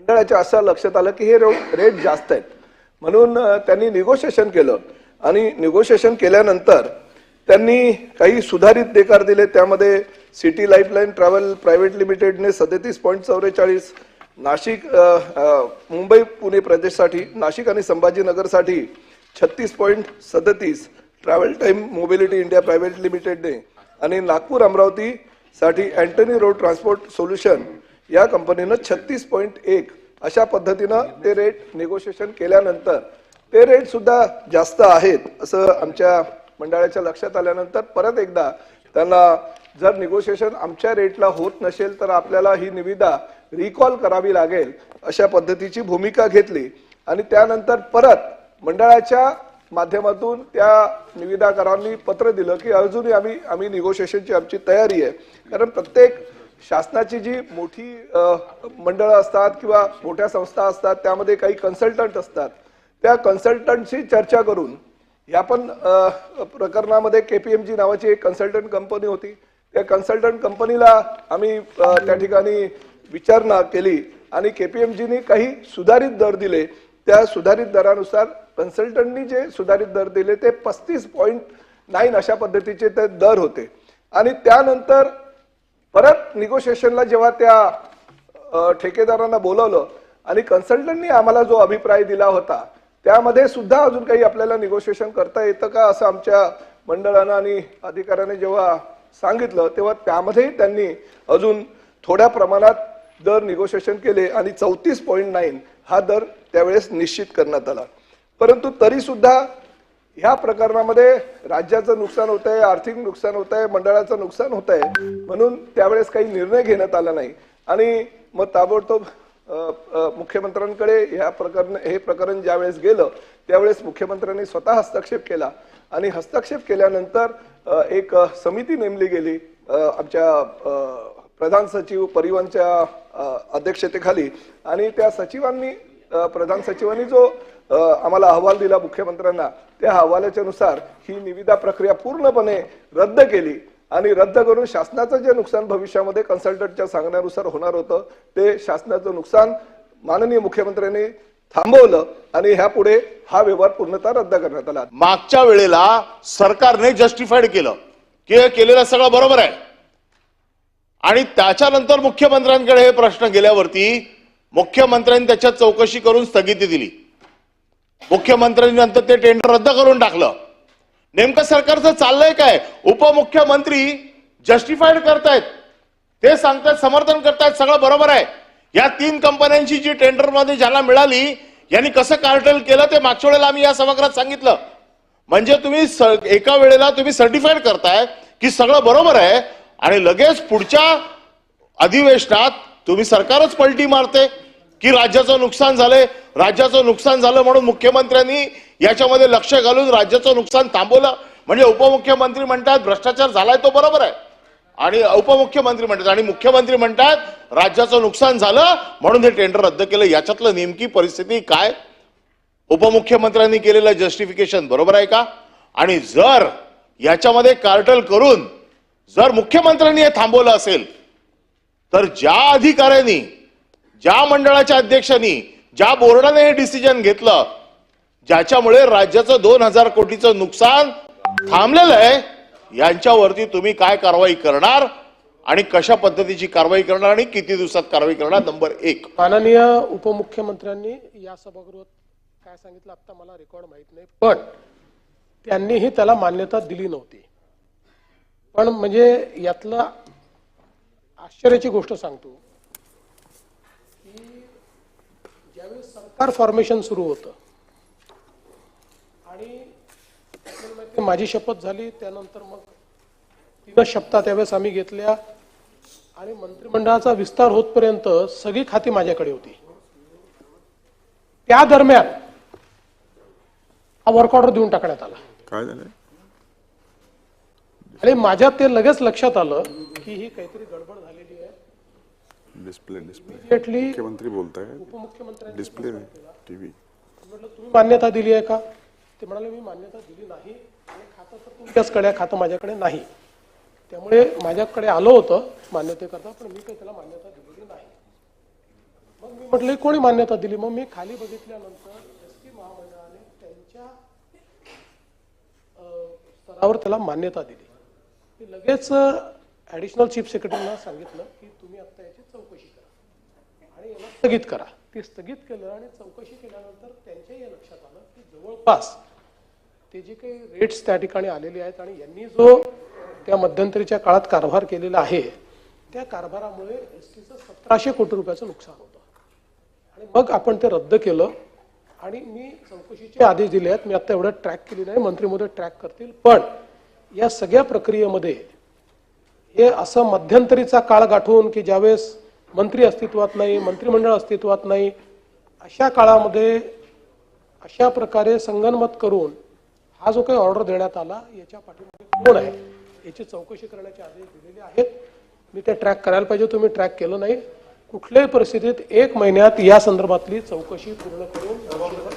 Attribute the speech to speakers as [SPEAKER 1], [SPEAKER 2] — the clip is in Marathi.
[SPEAKER 1] मंडळाच्या असं लक्षात आलं की हे रेट जास्त आहेत. म्हणून त्यांनी निगोशिएशन केलं. आणि निगोशिएशन केल्यानंतर त्यांनी काही सुधारित देकार दिले. त्यामध्ये सिटी लाईफलाईन ट्रॅव्हल प्रायव्हेट लिमिटेडने सदतीस पॉईंट चौवेचाळीस नाशिक मुंबई पुणे प्रदेशसाठी नाशिक आणि संभाजीनगरसाठी छत्तीस पॉईंट सदतीस travel time mobility India private लिमिटेडने आणि नागपूर अमरावतीसाठी अँटनी रोड ट्रान्सपोर्ट सोल्युशन या कंपनीनं छत्तीस पॉईंट एक अशा पद्धतीनं ते रेट निगोशिएशन केल्यानंतर ते रेट सुद्धा जास्त आहेत असं आमच्या मंडळाच्या लक्षात आल्यानंतर परत एकदा त्यांना जर निगोशिएशन आमच्या रेटला होत नसेल तर आपल्याला ही निविदा रिकॉल करावी लागेल अशा पद्धतीची भूमिका घेतली. आणि त्यानंतर परत मंडळाच्या माध्यमातून त्या निविदाकारांनी पत्र दिलं की अजूनही आम्ही आम्ही निगोशिएशनची आमची तयारी आहे. कारण प्रत्येक शासनाची जी मोठी मंडळं असतात किंवा मोठ्या संस्था असतात त्यामध्ये काही कन्सल्टंट असतात. त्या कन्सल्टंटशी चर्चा करून या पण प्रकरणामध्ये के पी एम जी नावाची एक कन्सल्टंट कंपनी होती. त्या कन्सल्टंट कंपनीला आम्ही त्या ठिकाणी विचारणा केली आणि के पी एम जीनी काही सुधारित दर दिले. त्या सुधारित दरानुसार कन्सल्टंटनी जे सुधारित दर दिले ते पस्तीस पॉईंट नाईन अशा पद्धतीचे ते दर होते. आणि त्यानंतर परत निगोशिएशनला जेव्हा त्या ठेकेदारांना बोलवलं आणि कन्सल्टंटनी आम्हाला जो अभिप्राय दिला होता त्यामध्ये सुद्धा अजून काही आपल्याला निगोशिएशन करता येतं का असं आमच्या मंडळानं आणि अधिकाऱ्याने जेव्हा सांगितलं तेव्हा त्यामध्येही त्यांनी अजून थोड्या प्रमाणात दर निगोशिएशन केले आणि चौतीस पॉईंट नाईन हा दर त्यावेळेस निश्चित करण्यात आला. परंतु तरी सुद्धा ह्या प्रकरणामध्ये राज्याचं नुकसान होत आहे आर्थिक नुकसान होत आहे मंडळाचं नुकसान होत आहे म्हणून त्यावेळेस काही निर्णय घेण्यात आला नाही. आणि मग ताबडतोब मुख्यमंत्र्यांकडे ह्या प्रकरण हे प्रकरण ज्यावेळेस गेलं त्यावेळेस मुख्यमंत्र्यांनी स्वतः हस्तक्षेप केला. आणि हस्तक्षेप केल्यानंतर एक समिती नेमली गेली आमच्या प्रधान सचिव परिवहनच्या अध्यक्षतेखाली. आणि त्या सचिवांनी प्रधान सचिवांनी जो आम्हाला अहवाल दिला मुख्यमंत्र्यांना त्या अहवालाच्या नुसार ही निविदा प्रक्रिया पूर्णपणे रद्द केली आणि रद्द करून शासनाचं जे नुकसान भविष्यामध्ये कन्सल्टंटच्या सांगण्यानुसार होणार होतं ते शासनाचं नुकसान माननीय मुख्यमंत्र्यांनी थांबवलं आणि ह्या पुढे हा व्यवहार पूर्णतः रद्द करण्यात आला.
[SPEAKER 2] मागच्या वेळेला सरकारने जस्टिफाईड केलं. की हे केलेलं सगळं बरोबर आहे. आणि त्याच्यानंतर मुख्यमंत्र्यांकडे हे प्रश्न गेल्यावरती मुख्यमंत्र्यांनी त्याच्यात चौकशी करून स्थगिती दिली. मुख्यमंत्र्यांनी नंतर ते टेंडर रद्द करून टाकलं. नेमकं सरकारचं चाललंय काय? उपमुख्यमंत्री जस्टिफाईड करतायत. ते सांगतात समर्थन करतायत सगळं बरोबर आहे. या तीन कंपन्यांची जी टेंडरमध्ये ज्याला मिळाली यांनी कसं कार्टेल केलं ते मागच्या वेळेला आम्ही या सभागृहात सांगितलं. म्हणजे तुम्ही स- एका वेळेला तुम्ही सर्टिफाईड करताय की सगळं बरोबर आहे आणि लगेच पुढच्या अधिवेशनात तुम्ही सरकारच पलटी मारते की राज्याचं नुकसान झालंय. राज्याचं नुकसान झालं म्हणून मुख्यमंत्र्यांनी याच्यामध्ये लक्ष घालून राज्याचं नुकसान थांबवलं. म्हणजे उपमुख्यमंत्री म्हणतात भ्रष्टाचार झालाय तो बरोबर आहे. आणि उपमुख्यमंत्री म्हणतात आणि मुख्यमंत्री म्हणतात राज्याचं नुकसान झालं म्हणून हे टेंडर रद्द केलं. याच्यातलं नेमकी परिस्थिती काय? उपमुख्यमंत्र्यांनी केलेलं जस्टिफिकेशन बरोबर आहे का? आणि जर याच्यामध्ये कार्टल करून जर मुख्यमंत्र्यांनी हे थांबवलं असेल तर ज्या अधिकाऱ्यांनी ज्या मंडळाच्या अध्यक्षांनी ज्या बोर्डाने हे डिसिजन घेतलं ज्याच्यामुळे राज्याचं दोन हजार कोटीचं नुकसान थांबलेलं आहे यांच्यावरती तुम्ही काय कारवाई करणार आणि कशा पद्धतीची कारवाई करणार आणि किती दिवसात कारवाई करणार नंबर एक.
[SPEAKER 3] माननीय उपमुख्यमंत्र्यांनी या सभागृहात काय सांगितलं आता मला रेकॉर्ड माहीत नाही पण त्यांनीही त्याला मान्यता दिली नव्हती. पण म्हणजे यातलं आश्चर्याची गोष्ट सांगतो की ज्यावेळेस सरकार फॉर्मेशन सुरू होतं आणि माझी शपथ झाली त्यानंतर मग तीन शपथा त्यावेळेस आम्ही घेतल्या आणि मंत्रिमंडळाचा विस्तार होतपर्यंत सगळी खाती माझ्याकडे होती. त्या दरम्यान हा वर्क ऑर्डर देऊन टाकण्यात आला.
[SPEAKER 4] काय झालं?
[SPEAKER 3] आणि माझ्या ते लगेच लक्षात आलं की ही काहीतरी गडबड झालेली आहे.
[SPEAKER 4] डिस्प्ले डिस्प्ले मुख्यमंत्री बोलताय.
[SPEAKER 3] उपमुख्यमंत्र्यांनी
[SPEAKER 4] डिस्प्ले टीव्ही
[SPEAKER 3] म्हटलं तुम्ही मान्यता दिली आहे का? ते म्हणाले मी मान्यता दिली नाही. आणि खातं तर तुमच्याचकडे खातं माझ्याकडे नाही. त्यामुळे माझ्याकडे आलं होतं मान्यतेकरता पण मी काही त्याला मान्यता दिलेली नाही. मग मी म्हटलं कोणी मान्यता दिली? मग मी खाली बघितल्यानंतर एस टी महामंडळाने त्यांच्या स्तरावर त्याला मान्यता दिली. ते लगेच ऍडिशनल चीफ सेक्रेटरीला सांगितलं की तुम्ही आता याची चौकशी करा. आणि याला स्थगित करा. ते स्थगित केलं आणि चौकशी केल्यानंतर त्यांच्याही लक्षात आलं की जवळपास ते जे काही रेट्स त्या ठिकाणी आलेले आहेत आणि यांनी जो त्या मध्यंतरीच्या काळात कारभार केलेला आहे त्या कारभारामुळे एस टीचं सतराशे कोटी रुपयाचं नुकसान होतं. आणि मग आपण ते रद्द केलं आणि मी चौकशीचे आदेश दिले आहेत. मी आता एवढं ट्रॅक केली नाही मंत्री मोदी ट्रॅक करतील. पण या सगळ्या प्रक्रियेमध्ये हे असं मध्यंतरीचा काळ गाठून की ज्यावेळेस मंत्री अस्तित्वात नाही मंत्रिमंडळ अस्तित्वात नाही अशा काळामध्ये अशा प्रकारे संगनमत करून हा जो काही ऑर्डर देण्यात आला याच्या पाठीमागे कोण आहे याची चौकशी करण्याचे आदेश दिलेले आहेत. मी ते ट्रॅक करायला पाहिजे तुम्ही ट्रॅक केलं नाही. कुठल्याही परिस्थितीत एक महिन्यात या संदर्भातली चौकशी पूर्ण करून दोषींवर